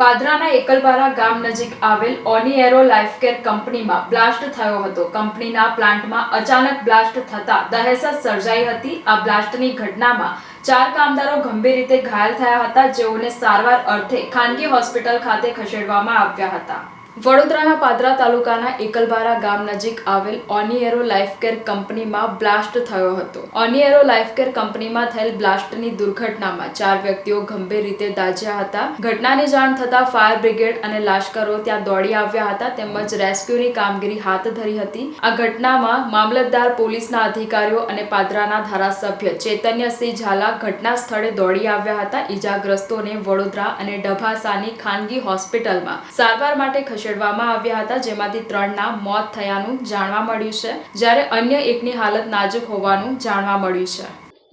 પાદરાના એકલબારા ગામ નજીક આવેલ ઓનીએરો લાઇફકેર કંપનીમાં બ્લાસ્ટ થયો હતો. કંપનીના પ્લાન્ટમાં અચાનક બ્લાસ્ટ થતા દહેશત સર્જાઈ હતી. આ બ્લાસ્ટની ઘટનામાં ચાર કામદારો ગંભીર રીતે ઘાયલ થયા હતા. જેઓને સારવાર અર્થે ખાનગી હોસ્પિટલ ખાતે ખસેડવામાં આવ્યા હતા. વડોદરાના પાદરા તાલુકાના એકલબારા ગામ નજીક આવેલ ઓનિએરો લાઇફકેર કંપનીમાં બ્લાસ્ટ થયો હતો. ઓનિએરો લાઇફકેર કંપનીમાં થયેલ બ્લાસ્ટની દુર્ઘટનામાં ચાર વ્યક્તિઓ ગંભીર રીતે દાઝ્યા હતા. ઘટનાની જાણ થતાં ફાયર બ્રિગેડ અને લાશ્કરો ત્યાં દોડી આવ્યા હતા તેમજ રેસ્ક્યુની કામગીરી હાથ ધરી હતી. આ ઘટનામાં મામલતદાર, પોલીસના અધિકારીઓ અને પાદરાના ધારાસભ્ય ચૈતન્યસિંહ ઝાલા ઘટના સ્થળે દોડી આવ્યા હતા. ઈજાગ્રસ્તોને વડોદરા અને ડભાસાની ખાનગી હોસ્પિટલમાં સારવાર માટે ખસેડવામાં આવ્યા હતા, જેમાંથી ત્રણના મોત થયાનું જાણવા મળ્યું છે, જ્યારે અન્ય એકની હાલત નાજુક હોવાનું જાણવા મળ્યું છે.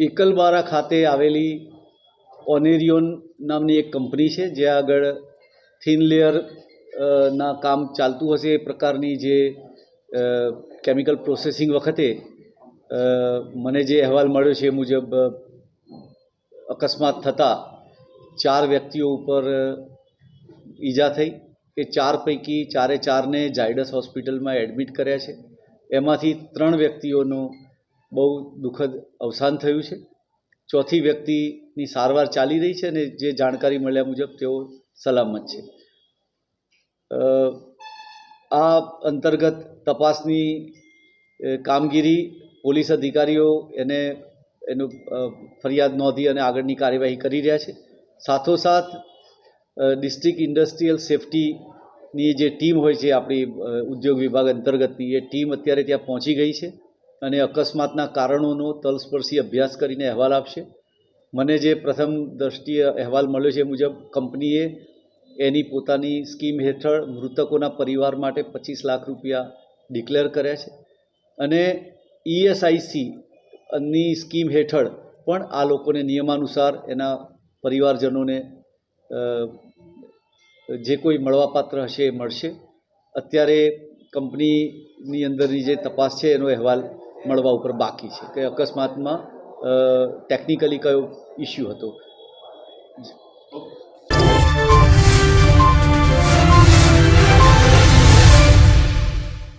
એકલબારા ખાતે આવેલી ઓનેરિયોન નામની એક કંપની છે, જે આગળ થિન લેયર ના કામ ચાલતું હશે એ પ્રકારની જે કેમિકલ પ્રોસેસિંગ વખતે મને જે અહેવાલ મળ્યો છે એ મુજબ અકસ્માત થતાં ચાર વ્યક્તિઓ ઉપર ઈજા થઈ. એ ચાર પૈકી ચારે ચારને ઝાયડસ હોસ્પિટલમાં એડમિટ કર્યા છે. એમાંથી ત્રણ વ્યક્તિઓનું બહુ દુઃખદ અવસાન થયું છે. ચોથી વ્યક્તિની સારવાર ચાલી રહી છે અને જે જાણકારી મળ્યા મુજબ તેઓ સલામત છે. આ અંતર્ગત તપાસની કામગીરી પોલીસ અધિકારીઓ એને, એનું ફરિયાદ નોંધી અને આગળની કાર્યવાહી કરી રહ્યા છે. સાથોસાથ ડિસ્ટ્રિક્ટ ઇન્ડસ્ટ્રીયલ સેફટીની જે ટીમ હોય છે, આપણી ઉદ્યોગ વિભાગ અંતર્ગતની, એ ટીમ અત્યારે ત્યાં પહોંચી ગઈ છે અને અકસ્માતના કારણોનો તલસ્પર્શી અભ્યાસ કરીને અહેવાલ આપશે. મને જે પ્રથમ દ્રષ્ટિએ અહેવાલ મળ્યો છે મુજબ, કંપનીએ એની પોતાની સ્કીમ હેઠળ મૃતકોના પરિવાર માટે પચીસ લાખ રૂપિયા ડિક્લેર કર્યા છે અને ઈએસઆઈસી ની સ્કીમ હેઠળ પણ આ લોકોને નિયમાનુસાર એના પરિવારજનોને જે કોઈ મળવાપાત્ર હશે એ મળશે. અત્યારે કંપનીની અંદરની જે તપાસ છે, એનો અહેવાલ મળવા ઉપર બાકી છે કે અકસ્માતમાં ટેકનિકલી કયો ઇસ્યુ હતો.